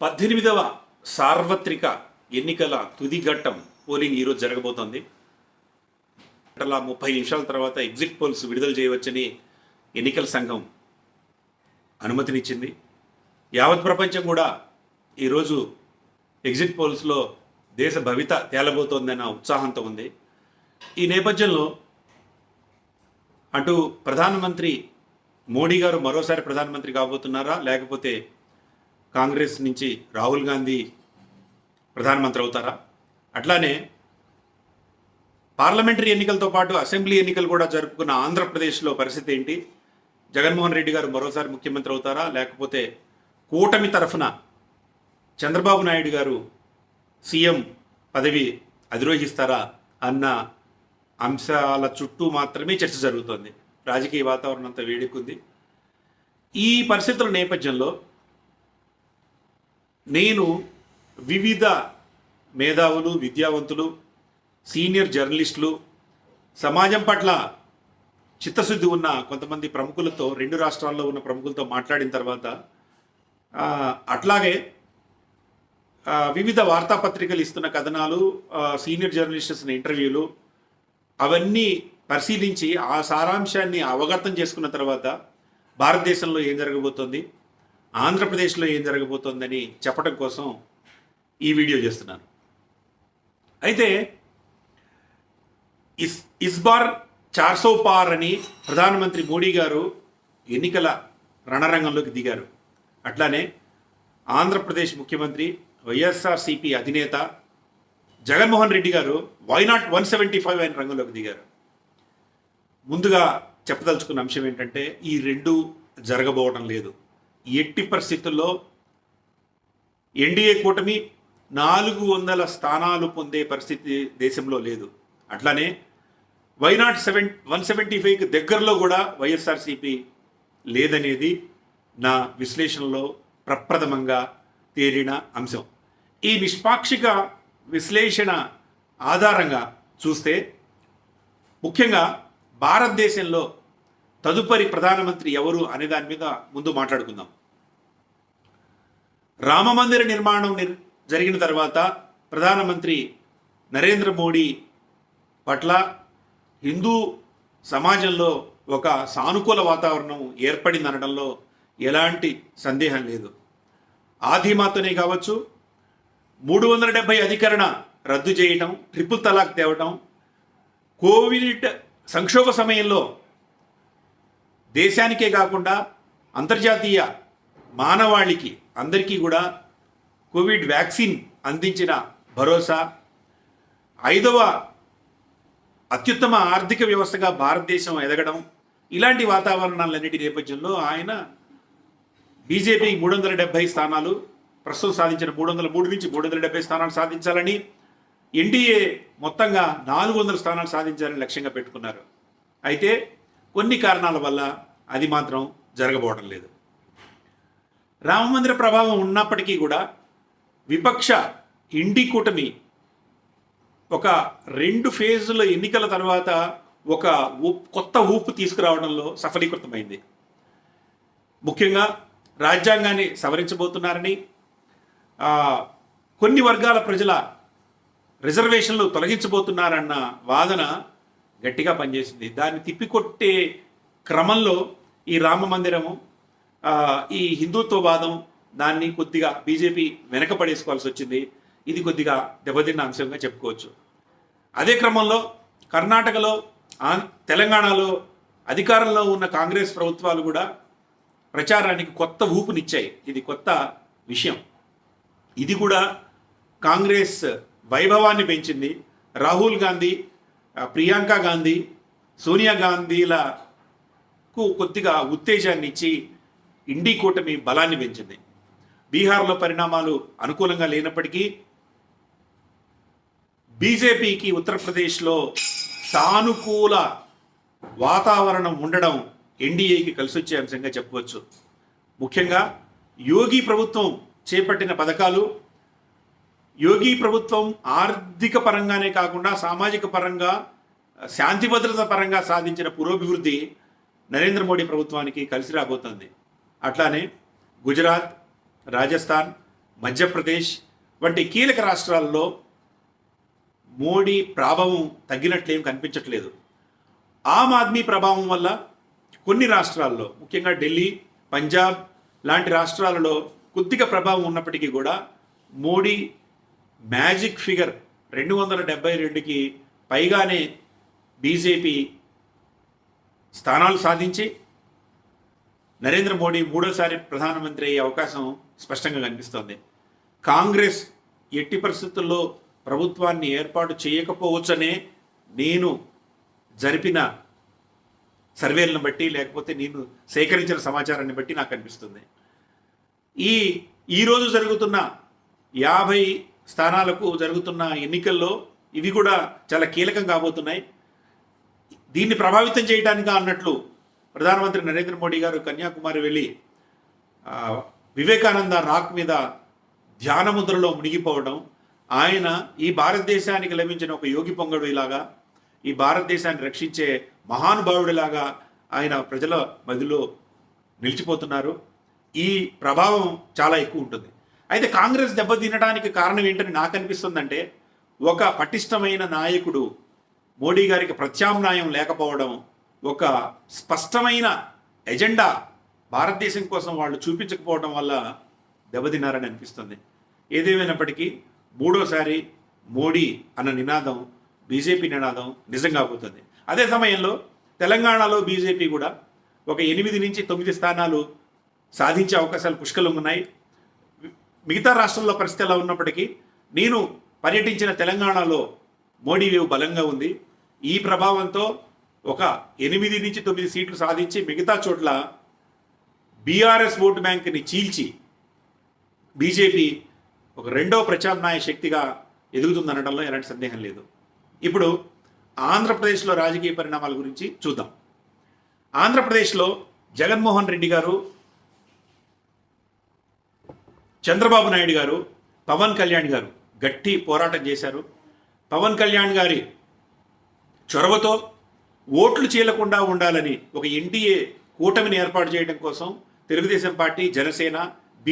పద్దెనిమిదవ సార్వత్రిక ఎన్నికల తుది ఘట్టం పోలింగ్ ఈరోజు జరగబోతోంది. అలా ముప్పై నిమిషాల తర్వాత ఎగ్జిట్ పోల్స్ విడుదల చేయవచ్చని ఎన్నికల సంఘం అనుమతినిచ్చింది. యావత్ ప్రపంచం కూడా ఈరోజు ఎగ్జిట్ పోల్స్లో దేశ భవిత తేలబోతోందన్న ఉత్సాహంతో ఉంది. ఈ నేపథ్యంలో అటు ప్రధానమంత్రి మోడీ గారు మరోసారి ప్రధానమంత్రి కాబోతున్నారా లేకపోతే కాంగ్రెస్ నుంచి రాహుల్ గాంధీ ప్రధానమంత్రి అవుతారా? అట్లానే పార్లమెంటరీ ఎన్నికలతో పాటు అసెంబ్లీ ఎన్నికలు కూడా జరుపుకున్న ఆంధ్రప్రదేశ్లో పరిస్థితి ఏంటి? జగన్మోహన్ రెడ్డి గారు మరోసారి ముఖ్యమంత్రి అవుతారా? లేకపోతే కూటమి తరఫున చంద్రబాబు నాయుడు గారు సీఎం పదవి అధిరోహిస్తారా అన్న అంశాల చుట్టూ మాత్రమే చర్చ జరుగుతోంది. రాజకీయ వాతావరణం అంతా వేడెక్కుంది. ఈ పరిస్థితుల నేపథ్యంలో నేను వివిధ మేధావులు విద్యావంతులు సీనియర్ జర్నలిస్టులు సమాజం పట్ల చిత్తశుద్ధి ఉన్న కొంతమంది ప్రముఖులతో రెండు రాష్ట్రాల్లో ఉన్న ప్రముఖులతో మాట్లాడిన తర్వాత అట్లాగే వివిధ వార్తాపత్రికలు ఇస్తున్న కథనాలు సీనియర్ జర్నలిస్ట్స్ని ఇంటర్వ్యూలు అవన్నీ పరిశీలించి ఆ సారాంశాన్ని అవగతం చేసుకున్న తర్వాత భారతదేశంలో ఏం జరగబోతోంది? ఆంధ్రప్రదేశ్లో ఏం జరగబోతోందని చెప్పడం కోసం ఈ వీడియో చేస్తున్నాను. అయితే ఇస్ ఇస్బార్ చార్సో పార్ అని ప్రధానమంత్రి మోడీ గారు ఎన్నికల రణరంగంలోకి దిగారు. అట్లానే ఆంధ్రప్రదేశ్ ముఖ్యమంత్రి వైఎస్ఆర్సిపి అధినేత జగన్మోహన్ రెడ్డి గారు వైనాట్ వన్ సెవెంటీ ఫైవ్ అయిన రంగంలోకి దిగారు. ముందుగా చెప్పదలుచుకున్న అంశం ఏంటంటే ఈ రెండు జరగబోవడం లేదు. ఎట్టి పరిస్థితుల్లో ఎన్డీఏ కూటమి నాలుగు వందల స్థానాలు పొందే పరిస్థితి దేశంలో లేదు. అట్లానే వైనాట్ సెవెన్ వన్ సెవెంటీ ఫైవ్కి దగ్గరలో కూడా వైఎస్ఆర్సీపీ లేదనేది నా విశ్లేషణలో ప్రప్రథమంగా తేలిన అంశం. ఈ నిష్పాక్షిక విశ్లేషణ ఆధారంగా చూస్తే ముఖ్యంగా భారతదేశంలో తదుపరి ప్రధానమంత్రి ఎవరు అనే దాని మీద ముందు మాట్లాడుకుందాం. రామమందిర నిర్మాణం నిర్ జరిగిన తర్వాత ప్రధానమంత్రి నరేంద్ర మోడీ పట్ల హిందూ సమాజంలో ఒక సానుకూల వాతావరణం ఏర్పడిందనడంలో ఎలాంటి సందేహం లేదు. ఆదిమాతోనే కావచ్చు మూడు వందల డెబ్బై అధికరణ రద్దు చేయటం ట్రిపుల్ తలాక్ తేవటం కోవిడ్ సంక్షోభ సమయంలో దేశానికే కాకుండా అంతర్జాతీయ మానవాళికి అందరికీ కూడా కోవిడ్ వ్యాక్సిన్ అందించిన భరోసా. ఐదవ అత్యుత్తమ ఆర్థిక వ్యవస్థగా భారతదేశం ఎదగడం. ఇలాంటి వాతావరణాలన్నిటి నేపథ్యంలో ఆయన బీజేపీ మూడు వందల డెబ్బై స్థానాలు ప్రస్తుతం సాధించిన మూడు వందల మూడు నుంచి మూడు వందల డెబ్బై స్థానాలు సాధించాలని ఎన్డీఏ మొత్తంగా నాలుగు వందల స్థానాలు సాధించాలని లక్ష్యంగా పెట్టుకున్నారు. అయితే కొన్ని కారణాల వల్ల అది మాత్రం జరగబోవడం లేదు. రామమందిర ప్రభావం ఉన్నప్పటికీ కూడా విపక్ష ఇండి కూటమి ఒక రెండు ఫేజుల ఎన్నికల తర్వాత ఒక కొత్త ఊపు తీసుకురావడంలో సఫలీకృతమైంది. ముఖ్యంగా రాజ్యాంగాన్ని సవరించబోతున్నారని కొన్ని వర్గాల ప్రజల రిజర్వేషన్లు తొలగించబోతున్నారన్న వాదన గట్టిగా పనిచేసింది. దాన్ని తిప్పికొట్టే క్రమంలో ఈ రామ మందిరము ఈ హిందుత్వవాదం దాన్ని కొద్దిగా బీజేపీ వెనకపడేసుకోవాల్సి వచ్చింది. ఇది కొద్దిగా దెబ్బతిన్న అంశంగా చెప్పుకోవచ్చు. అదే క్రమంలో కర్ణాటకలో తెలంగాణలో అధికారంలో ఉన్న కాంగ్రెస్ ప్రభుత్వాలు కూడా ప్రచారానికి కొత్త ఊపునిచ్చాయి. ఇది కొత్త విషయం. ఇది కూడా కాంగ్రెస్ వైభవాన్ని పెంచింది. రాహుల్ గాంధీ ప్రియాంక గాంధీ సోనియా గాంధీలకు కొద్దిగా ఉత్తేజాన్ని ఇచ్చి ఇండి కూటమి బలాన్ని పెంచింది. బీహార్లో పరిణామాలు అనుకూలంగా లేనప్పటికీ బీజేపీకి ఉత్తరప్రదేశ్లో సానుకూల వాతావరణం ఉండడం ఎన్డీఏకి కలిసి వచ్చే అంశంగా చెప్పవచ్చు. ముఖ్యంగా యోగి ప్రభుత్వం చేపట్టిన పథకాలు యోగి ప్రభుత్వం ఆర్థిక పరంగానే కాకుండా సామాజిక పరంగా శాంతి భద్రత పరంగా సాధించిన పురోభివృద్ధి నరేంద్ర మోడీ ప్రభుత్వానికి కలిసి రాబోతుంది. అట్లానే గుజరాత్ రాజస్థాన్ మధ్యప్రదేశ్ వంటి కీలక రాష్ట్రాల్లో మోడీ ప్రభావం తగ్గినట్లేం కనిపించట్లేదు. ఆమ్ ఆద్మీ ప్రభావం వల్ల కొన్ని రాష్ట్రాల్లో ముఖ్యంగా ఢిల్లీ పంజాబ్ లాంటి రాష్ట్రాలలో కొద్దిగా ప్రభావం ఉన్నప్పటికీ కూడా మోడీ మ్యాజిక్ ఫిగర్ రెండు వందల డెబ్బై రెండుకి పైగానే బీజేపీ స్థానాలు సాధించి నరేంద్ర మోడీ మూడోసారి ప్రధానమంత్రి అయ్యే అవకాశం స్పష్టంగా కనిపిస్తోంది. కాంగ్రెస్ ఎట్టి పరిస్థితుల్లో ప్రభుత్వాన్ని ఏర్పాటు చేయకపోవచ్చనే నేను జరిపిన సర్వేలను బట్టి లేకపోతే నేను సేకరించిన సమాచారాన్ని బట్టి నాకు అనిపిస్తుంది. ఈ ఈరోజు జరుగుతున్న యాభై స్థానాలకు జరుగుతున్న ఎన్నికల్లో ఇవి కూడా చాలా కీలకం కాబోతున్నాయి. దీన్ని ప్రభావితం చేయడానికి అన్నట్లు ప్రధానమంత్రి నరేంద్ర మోడీ గారు కన్యాకుమారి వెళ్ళి వివేకానంద రాక్ మీద ధ్యాన ముద్రలో మునిగిపోవడం ఆయన ఈ భారతదేశానికి లభించిన ఒక యోగి పొంగడిలాగా ఈ భారతదేశాన్ని రక్షించే మహానుభావుడిలాగా ఆయన ప్రజల మదిలో నిలిచిపోతున్నారు. ఈ ప్రభావం చాలా ఎక్కువ ఉంటుంది. అయితే కాంగ్రెస్ దెబ్బతినడానికి కారణం ఏంటని నాకు అనిపిస్తుందంటే ఒక పటిష్టమైన నాయకుడు మోడీ గారికి ప్రత్యామ్నాయం లేకపోవడం ఒక స్పష్టమైన ఎజెండా భారతదేశం కోసం వాళ్ళు చూపించకపోవడం వల్ల దెబ్బతిన్నారని అనిపిస్తుంది. ఏదేమైనప్పటికీ మూడోసారి మోడీ అన్న నినాదం బీజేపీ నినాదం నిజంగా పోతుంది. అదే సమయంలో తెలంగాణలో బీజేపీ కూడా ఒక ఎనిమిది నుంచి తొమ్మిది స్థానాలు సాధించే అవకాశాలు పుష్కలంగా ఉన్నాయి. మిగతా రాష్ట్రాల్లో పరిస్థితి ఎలా ఉన్నప్పటికీ నేను పర్యటించిన తెలంగాణలో మోడీ వేవ్ బలంగా ఉంది. ఈ ప్రభావంతో ఒక ఎనిమిది నుంచి తొమ్మిది సీట్లు సాధించి మిగతా చోట్ల బీఆర్ఎస్ ఓటు బ్యాంక్ని చీల్చి బీజేపీ ఒక రెండో ప్రత్యామ్నాయ శక్తిగా ఎదుగుతుందనడంలో ఎలాంటి సందేహం లేదు. ఇప్పుడు ఆంధ్రప్రదేశ్లో రాజకీయ పరిణామాల గురించి చూద్దాం. ఆంధ్రప్రదేశ్లో జగన్మోహన్ రెడ్డి గారు చంద్రబాబు నాయుడు గారు పవన్ కళ్యాణ్ గారు గట్టి పోరాటం చేశారు. పవన్ కళ్యాణ్ గారి చొరవతో ఓట్లు చీలకుండా ఉండాలని ఒక ఎన్డీఏ కూటమిని ఏర్పాటు చేయడం కోసం తెలుగుదేశం పార్టీ జనసేన